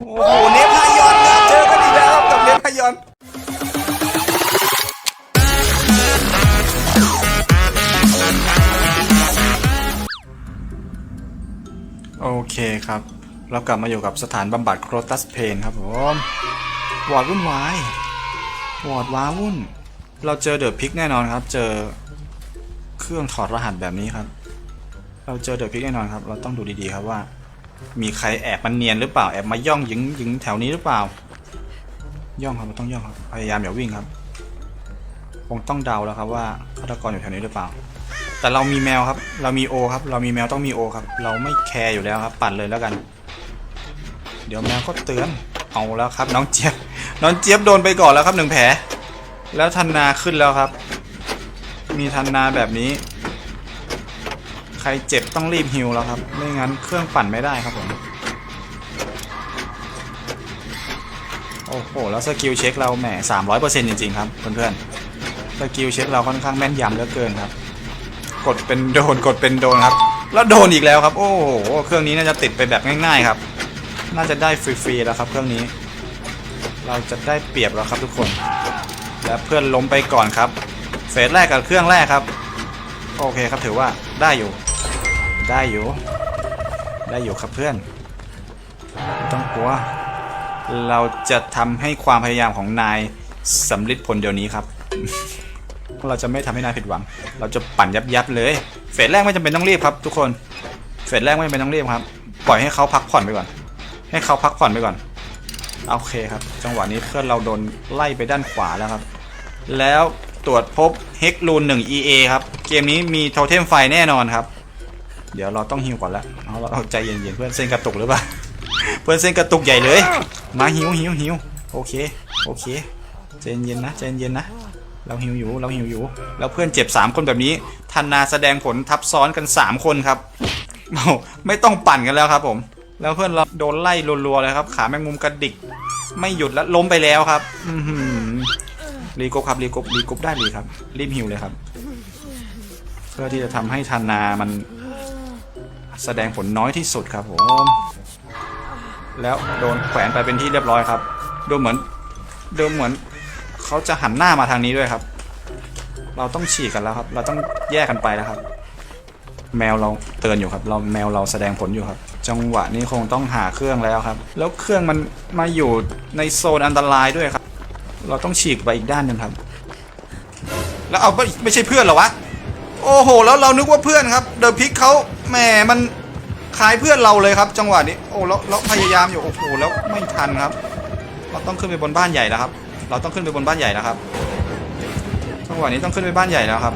โอ้โหเนพายอนครับเจอกันอีกแล้วครับกับเนพายอน โอเคครับ เรากลับมาอยู่กับสถานบำบัดโครตัสเพนครับผมวอร์ดวุ่นวายวอร์ดว้าวุ่น เราเจอเดอะพิกแน่นอนครับ เจอเครื่องถอดรหัสแบบนี้ครับ เราเจอเดอะพิกแน่นอนครับ เราต้องดูดีๆครับว่า มีใครแอบมันเนียนหรือเปล่าแอบมาย่องหยิงหยิงแถวนี้หรือเปล่า ย่องครับต้องย่องครับพยายามอย่าวิ่งครับ คงต้องเดาแล้วครับว่าฆาตกรอยู่แถวนี้หรือเปล่า แต่เรามีแมวครับ เรามีโอครับ เรามีแมวต้องมีโอครับ เราไม่แคร์อยู่แล้วครับ ปั่นเลยแล้วกัน เดี๋ยวแมวก็เตือนเอาแล้วครับ น้องเจี๊ยบน้องเจี๊ยบโดนไปก่อนแล้วครับหนึ่งแผลแล้วทันนาขึ้นแล้วครับ มีทันนาแบบนี้ รเจ็บต้องรีบฮิวแล้วครับ ไม่งั้นเครื่องปั่นไม่ได้ครับผม โอ้โห แล้วสกิลเช็คเราแหมสามร้อยเปอร์เซ็นต์จริงๆครับเพื่อนๆ สกิลเช็คเราค่อนข้างแม่นยำเหลือเกินครับ กดเป็นโดนกดเป็นโดนครับ แล้วโดนอีกแล้วครับ โอ้โห เครื่องนี้น่าจะติดไปแบบง่ายๆครับ น่าจะได้ฟรีๆแล้วครับ เครื่องนี้ เราจะได้เปรียบแล้วครับทุกคน และเพื่อนล้มไปก่อนครับ เฟสแรกกับเครื่องแรกครับโอเคครับถือว่าได้อยู่ ได้อยู่ ได้อยู่ครับเพื่อนไม่ต้องกลัว เราจะทำให้ความพยายามของนายสำลิดผลเดี๋ยวนี้ครับ เราจะไม่ทำให้นายผิดหวัง เราจะปั่นยับยับเลย เฟสแรกไม่จำเป็นต้องรีบครับ ทุกคน เฟสแรกไม่จำเป็นต้องรีบครับ ปล่อยให้เขาพักผ่อนไปก่อน ให้เขาพักผ่อนไปก่อน โอเคครับ จังหวะนี้เพื่อนเราโดนไล่ไปด้านขวาแล้วครับ แล้วตรวจพบเฮกลูน 1 EA ครับ เกมนี้มีโทเทมไฟแน่นอนครับ เดี๋ยวเราต้องฮิวก่อนล้วเอาเราใจเย็นๆเพื่อนเส้นกระตุกหรือเปล่าเพื่อนเส้นกระตุกใหญ่เลย มาหิวหิวหิวโอเคโอเคใจเย็นๆนะใจเย็นๆนะเราหิวอยู่เราหิวอยู่แล้วเพื่อนเจ็บ3คนแบบนี้ทันนาแสดงผลทับซ้อนกัน 3 คนครับไม่ต้องปั่นกันแล้วครับผม แล้วเพื่อนเราโดนไล่รัวๆเลยครับ ขาแมงมุมกระดิก ไม่หยุดแล้วล้มไปแล้วครับรีกรุ๊ปครับรีกรุ๊ปรีกรุ๊ปได้เลยครับ รีบหิวเลยครับ เพื่อที่จะทำให้ทันนามัน แสดงผลน้อยที่สุดครับผม แล้วโดนแขวนไปเป็นที่เรียบร้อยครับ ดูเหมือนดูเหมือนเขาจะหันหน้ามาทางนี้ด้วยครับ เราต้องฉีกกันแล้วครับ เราต้องแยกกันไปแล้วครับ แมวเราเตือนอยู่ครับ เราแมวเราแสดงผลอยู่ครับ จังหวะนี้คงต้องหาเครื่องแล้วครับ แล้วเครื่องมันมาอยู่ในโซนอันตรายด้วยครับ เราต้องฉีกไปอีกด้านหนึ่งครับ แล้วเอาไม่ไม่ใช่เพื่อนหรอวะ โอ้โห แล้วเรานึกว่าเพื่อนครับ เดอะพิกเขา แหมมันคล้ายเพื่อนเราเลยครับ จังหวะนี้โอ้แล้วแล้วพยายามอยู่โอ้โหแล้วไม่ทันครับ เราต้องขึ้นไปบนบ้านใหญ่แล้วครับ เราต้องขึ้นไปบนบ้านใหญ่แล้วครับ จังหวะนี้ต้องขึ้นไปบ้านใหญ่แล้วครับ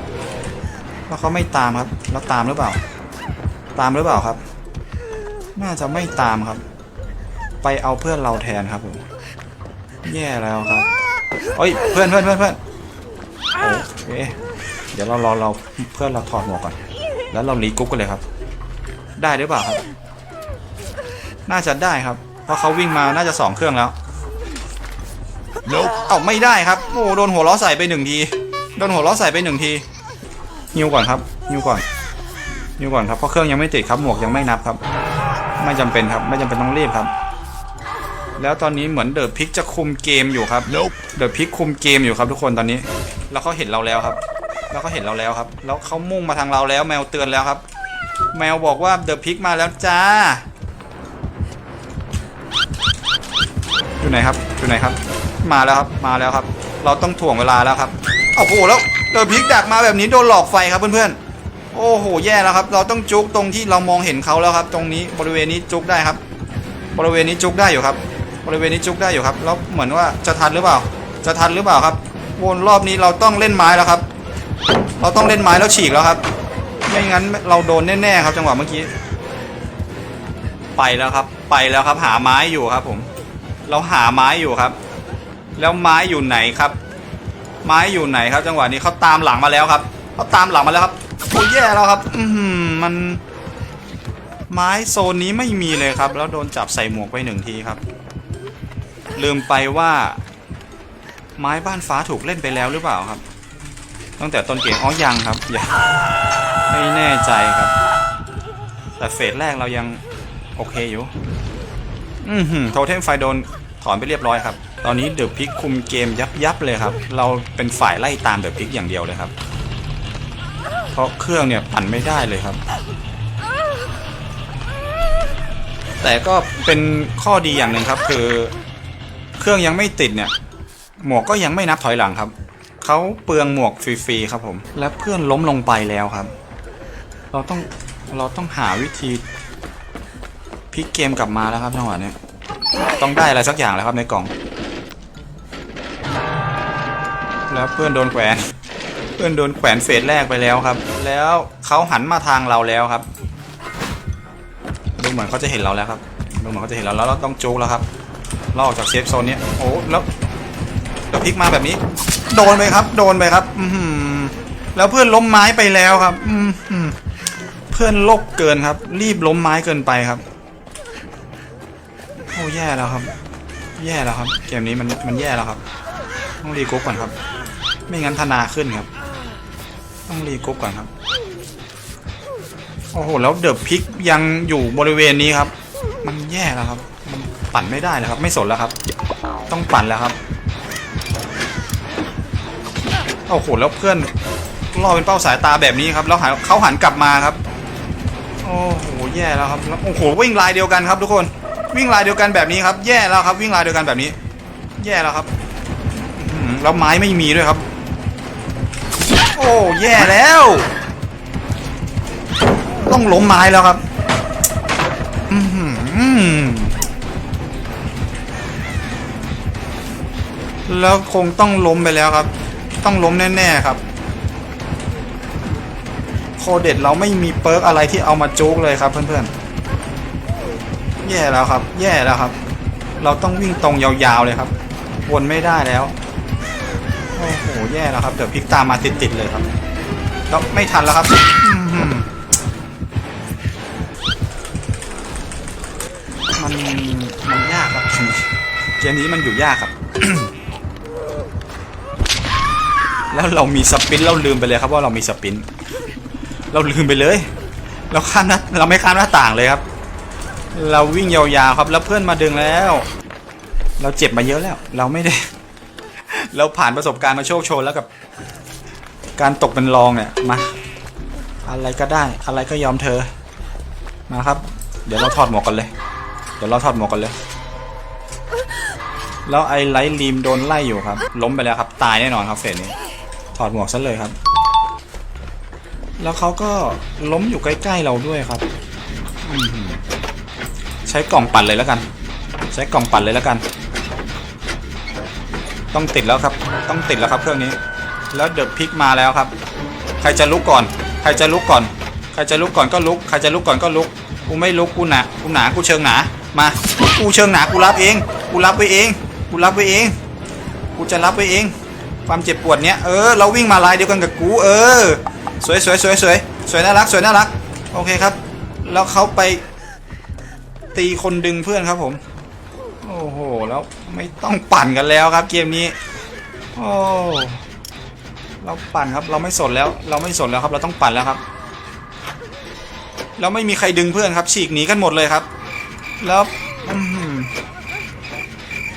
แล้วเขาไม่ตามครับ แล้วตามหรือเปล่า ตามหรือเปล่าครับ น่าจะไม่ตามครับ ไปเอาเพื่อนเราแทนครับผมแย่แล้วครับเฮ้ยเพื่อนเพื่อนเพื่อนเพื่อนโอเคเดี๋ยวเรารอเราเพื่อนเราถอดหมวกก่อน แล้วเรารีกรุ๊ปกันเลยครับ ได้หรือเปล่าครับ น่าจะได้ครับ เพราะเขาวิ่งมาน่าจะสองเครื่องแล้วเอาไม่ได้ครับโอ้โดนหัวล้อใส่ไปหนึ่งที โดนหัวล้อใส่ไปหนึ่งทีฮิวก่อนครับฮิวก่อนฮิวก่อนครับเพราะเครื่องยังไม่ติดครับหมวกยังไม่นับครับ ไม่จำเป็นครับไม่จำเป็นต้องรีบครับ แล้วตอนนี้เหมือนเดอะพิกจะคุมเกมอยู่ครับเดอะพิกคุมเกมอยู่ครับทุกคนตอนนี้ แล้วเขาเห็นเราแล้วครับ แล้วเขาเห็นเราแล้วครับ แล้วเขามุ่งมาทางเราแล้วแมวเตือนแล้วครับ แมวบอกว่าเดอะพิกมาแล้วจ้า อยู่ไหนครับ อยู่ไหนครับ มาแล้วครับ มาแล้วครับ เราต้องถ่วงเวลาแล้วครับ โอ้โห แล้วเดอะพิกดักมาแบบนี้โดนหลอกไฟครับเพื่อนๆ โอ้โห แย่แล้วครับ เราต้องจุกตรงที่เรามองเห็นเขาแล้วครับ ตรงนี้บริเวณนี้จุกได้ครับ บริเวณนี้จุกได้อยู่ครับ บริเวณนี้จุกได้อยู่ครับ แล้วเหมือนว่าจะทันหรือเปล่า จะทันหรือเปล่าครับ วนรอบนี้เราต้องเล่นไม้แล้วครับ เราต้องเล่นไม้แล้วฉีกแล้วครับ ไม่งั้นเราโดนแน่ๆครับ จังหวะเมื่อกี้ ไปแล้วครับ ไปแล้วครับ หาไม้อยู่ครับ ผม เราหาไม้อยู่ครับ แล้วไม้อยู่ไหนครับ ไม้อยู่ไหนครับ จังหวะนี้เขาตามหลังมาแล้วครับเขาตามหลังมาแล้วครับโอ้ยแย่แล้วครับ อืมัน ไม้โซนนี้ไม่มีเลยครับ แล้วโดนจับใส่หมวกไปหนึ่งทีครับ ลืมไปว่า ไม้บ้านฟ้าถูกเล่นไปแล้วหรือเปล่าครับตั้งแต่ต้นเกมอ๋อยังครับยัง ไม่แน่ใจครับ แต่เฟสแรกเรายังโอเคอยู่ อือหือโทเทมไฟโดนถอนไปเรียบร้อยครับ ตอนนี้เดอะพิกคุมเกมยับยับเลยครับ เราเป็นฝ่ายไล่ตามเดอะพิกอย่างเดียวเลยครับ เพราะเครื่องเนี่ยปั่นไม่ได้เลยครับ แต่ก็เป็นข้อดีอย่างหนึ่งครับ คือ เครื่องยังไม่ติดเนี่ย หมวกก็ยังไม่นับถอยหลังครับ เขาเปลืองหมวกฟรีๆครับผม และเพื่อนล้มลงไปแล้วครับ เราต้องเราต้องหาวิธีพลิกเกมกลับมาแล้วครับจังหวะนี้ต้องได้อะไรสักอย่างแล้วครับในกล่อง แล้วเพื่อนโดนแขวน เพื่อนโดนแขวนเฟสแรกไปแล้วครับ แล้วเขาหันมาทางเราแล้วครับ ดูเหมือนเขาจะเห็นเราแล้วครับดูเหมือนเขาจะเห็นเราแล้วเราต้องจูกแล้วครับเราออกจากเซฟโซนนี้โอ้แล้วแล้วพลิกมาแบบนี้ โดนไปครับ โดนไปครับ อืแล้วเพื่อนล้มไม้ไปแล้วครับ อื พื่อนลบเกินครับ รีบล้มไม้เกินไปครับโอ้แย่แล้วครับ แย่แล้วครับ เกมนี้มันมันแย่แล้วครับ ต้องรีกรุ๊ปก่อนครับ ไม่งั้นธนาขึ้นครับ ต้องรีกรุ๊ปก่อนครับโอ้โหแล้วเดอะพิกยังอยู่บริเวณนี้ครับ มันแย่แล้วครับ มันปั่นไม่ได้แล้วครับ ไม่สนแล้วครับ ต้องปั่นแล้วครับโอ้โหแล้วเพื่อนล่อเป็นเป้าสายตาแบบนี้ครับ แล้วหันเขาหันกลับมาครับ โอ้โหแย่แล้วครับแล้วโอ้โหวิ่งลายเดียวกันครับทุกคนวิ่งลายเดียวกันแบบนี้ครับ แย่แล้วครับ วิ่งลายเดียวกันแบบนี้ แย่แล้วครับแล้วไม้ไม่มีด้วยครับ โอ้แย่แล้ว ต้องล้มไม้แล้วครับแล้วคงต้องล้มไปแล้วครับ ต้องล้มแน่ๆครับ โคเด็ดเราไม่มีเปิร์กอะไรที่เอามาจุกเลยครับเพื่อนๆ แย่แล้วครับ แย่แล้วครับ เราต้องวิ่งตรงยาวๆเลยครับ วนไม่ได้แล้ว โอ้โห แย่แล้วครับ เดี๋ยวพิกตามมาติดๆเลยครับแล้วไม่ทันแล้วครับมันมันยากครับเกมนี้มันอยู่ยากครับ แล้วเรามีสปินเราลืมไปเลยครับว่าเรามีสปิน เราลืมไปเลย เราข้ามหน้าเราไม่ข้ามหน้าต่างเลยครับ เราวิ่งยาวๆครับ แล้วเพื่อนมาดึงแล้ว เราเจ็บมาเยอะแล้ว เราไม่ได้ เราผ่านประสบการณ์มาโชคโชนแล้วกับ การตกเป็นรองเนี่ยมา อะไรก็ได้ อะไรก็ยอมเธอ มาครับ เดี๋ยวเราถอดหมวกกันเลย เดี๋ยวเราถอดหมวกกันเลย แล้วไอ้ไลท์ลีมโดนไล่อยู่ครับ ล้มไปแล้วครับ ตายแน่นอนครับเฟสนี้ ถอดหมวกซะเลยครับ แล้วเขาก็ล้มอยู่ใกล้ๆเราด้วยครับอื้อหือใช้กล่องปั่นเลยแล้วกัน ใช้กล่องปั่นเลยแล้วกัน ต้องติดแล้วครับ ต้องติดแล้วครับเครื่องนี้ แล้วเดอะพิกมาแล้วครับ ใครจะลุกก่อน ใครจะลุกก่อน ใครจะลุกก่อนก็ลุก ใครจะลุกก่อนก็ลุก กูไม่ลุกกูหนา กูหนา กูเชิงหนา มา กูเชิงหนา กูรับเอง กูรับไว้เอง กูรับไว้เอง กูจะรับไว้เอง ความเจ็บปวดเนี้ย เออ เราวิ่งมาลายเดียวกันกับกู เออ สวยสวยสวยสวยสวยน่ารักสวยน่ารักโอเคครับ แล้วเขาไปตีคนดึงเพื่อนครับผม โอ้โหแล้วไม่ต้องปั่นกันแล้วครับเกมนี้โอ้เราปั่นครับเราไม่สนแล้ว เราไม่สนแล้วครับ เราต้องปั่นแล้วครับแล้วไม่มีใครดึงเพื่อนครับ ฉีกหนีกันหมดเลยครับ แล้วอื้อหือ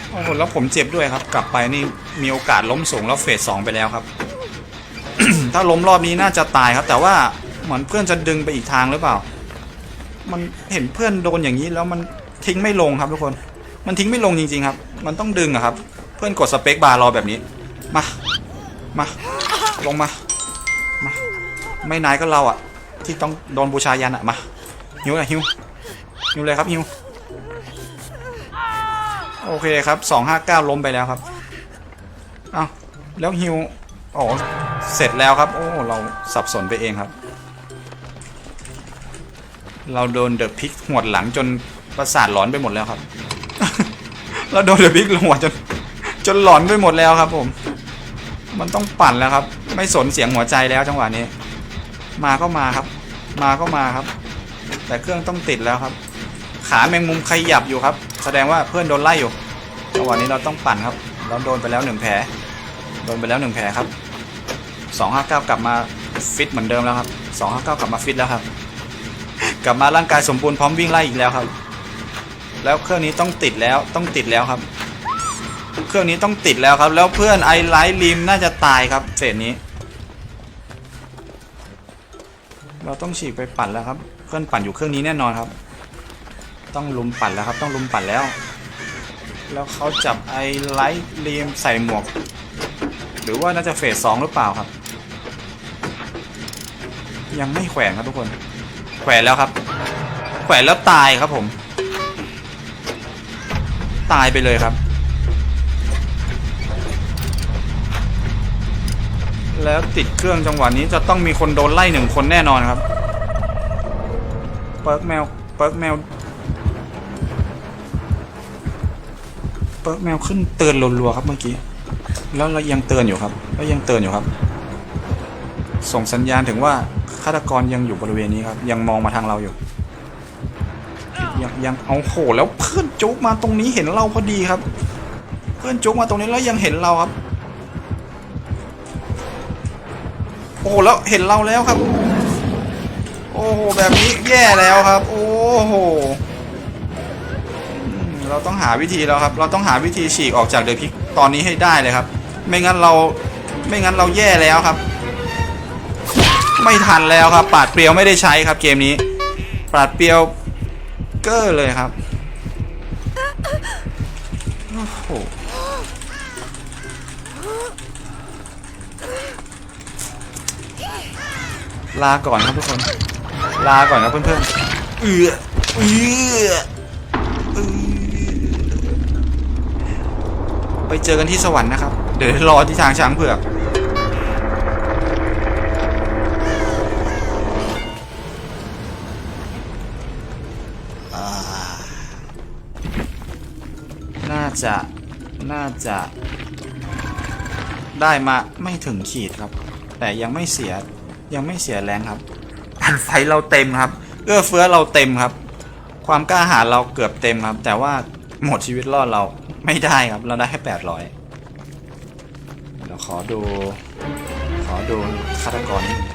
โอ้โหแล้วผมเจ็บด้วยครับ กลับไปนี่มีโอกาสล้มสูงแล้วเฟสสองไปแล้วครับ ถ้าล้มรอบนี้น่าจะตายครับ แต่ว่าเหมือนเพื่อนจะดึงไปอีกทางหรือเปล่า มันเห็นเพื่อนโดนอย่างนี้แล้วมันทิ้งไม่ลงครับทุกคน มันทิ้งไม่ลงจริง ๆ ครับ มันต้องดึงอะครับ เพื่อนกดสเปคบาร์รอแบบนี้ มา มา ลงมา มา ไม่นายก็เราอะที่ต้องโดนบูชายันอะมาฮิวอะฮิวฮิวเลยครับฮิว โอเคครับสองห้าเก้าล้มไปแล้วครับ อ้าวแล้วฮิว อ๋อ เสร็จแล้วครับ โอ้เราสับสนไปเองครับ เราโดนเดอะพิกหวดหลังจนประสาทหลอนไปหมดแล้วครับ เราโดนเดอะพิกหัวจนจนหลอนไปหมดแล้วครับ ผม มันต้องปั่นแล้วครับ ไม่สนเสียงหัวใจแล้วจังหวะนี้ มาก็มาครับ มาก็มาครับ แต่เครื่องต้องติดแล้วครับ ขาแมงมุมขยับอยู่ครับ แสดงว่าเพื่อนโดนไล่อยู่จังหวะนี้เราต้องปั่นครับ เราโดนไปแล้วหนึ่งแผลโดนไปแล้วหนึ่งแผลครับ สองห้าเก้ากลับมาฟิตเหมือนเดิมแล้วครับสองห้าเก้ากลับมาฟิตแล้วครับ กลับมาร่างกายสมบูรณ์พร้อมวิ่งไล่อีกแล้วครับ แล้วเครื่องนี้ต้องติดแล้วต้องติดแล้วครับ เครื่องนี้ต้องติดแล้วครับ แล้วเพื่อนไอไลท์ริมน่าจะตายครับเฟสนี้ เราต้องฉีกไปปั่นแล้วครับ เพื่อนปั่นอยู่เครื่องนี้แน่นอนครับ ต้องลุมปั่นแล้วครับต้องลุมปั่นแล้ว แล้วเขาจับไอไลท์ริมใส่หมวกหรือว่าน่าจะเฟสสองหรือเปล่าครับ ยังไม่แขวนครับทุกคน แขวนแล้วครับ แขวนแล้วตายครับผม ตายไปเลยครับ แล้วติดเครื่องจังหวะนี้จะต้องมีคนโดนไล่หนึ่งคนแน่นอนครับ เปิร์กแมว เปิร์กแมว เปิร์กแมวขึ้นเตือนรัวๆครับเมื่อกี้ แล้วเรายังเตือนอยู่ครับแล้วยังเตือนอยู่ครับ ส่งสัญญาณถึงว่าฆาตกรยังอยู่บริเวณนี้ครับ ยังมองมาทางเราอยู่ ยังยังเอาโหแล้วเพื่อนจุกมาตรงนี้เห็นเราพอดีครับ เพื่อนจุกมาตรงนี้แล้วยังเห็นเราครับ โอ้โหแล้วเห็นเราแล้วครับ โอ้โหแบบนี้แย่แล้วครับ โอ้โหเราต้องหาวิธีแล้วครับ เราต้องหาวิธีฉีกออกจากเดอะพิกตอนนี้ให้ได้เลยครับ ไม่งั้นเราไม่งั้นเราแย่แล้วครับ ไม่ทันแล้วครับ ปาดเปรียวไม่ได้ใช้ครับเกมนี้ ปาดเปรียวเกอเลยครับโอ้โหลาก่อนครับทุกคน ลาก่อนครับเพื่อนๆเอือเอือเอือไปเจอกันที่สวรรค์นะครับ เดี๋ยวรอที่ทางช้างเผือก จะน่าจะได้มาไม่ถึงขีดครับ แต่ยังไม่เสียยังไม่เสียแรงครับ อันไฟเราเต็มครับ เอื้อเฟื้อเราเต็มครับ ความกล้าหาญเราเกือบเต็มครับ แต่ว่าหมดชีวิตรอดเราไม่ได้ครับ เราได้แค่แปดร้อยเดี๋ยวขอดู ขอดูฆาตกรนิดนึง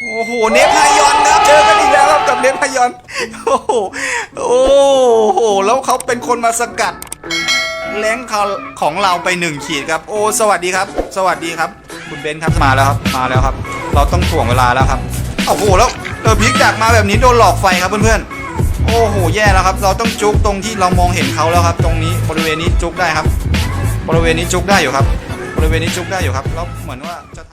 โอ้โห เนฟพายอนครับ เจอกันอีกแล้วครับกับเนฟพายอน โอ้โห โอ้โห แล้วเขาเป็นคนมาสกัด แรงเขาของเราไปหนึ่งขีดครับ โอ้ สวัสดีครับ สวัสดีครับ คุณเบนซ์ครับ มาแล้วครับ มาแล้วครับ เราต้องถ่วงเวลาแล้วครับ โอ้โห แล้วเออพลิกจากมาแบบนี้โดนหลอกไฟครับเพื่อนๆ โอ้โห แย่แล้วครับ เราต้องจุกตรงที่เรามองเห็นเขาแล้วครับ ตรงนี้บริเวณนี้จุกได้ครับ บริเวณนี้จุกได้อยู่ครับ บริเวณนี้จุกได้อยู่ครับ แล้วเหมือนว่าจะทัน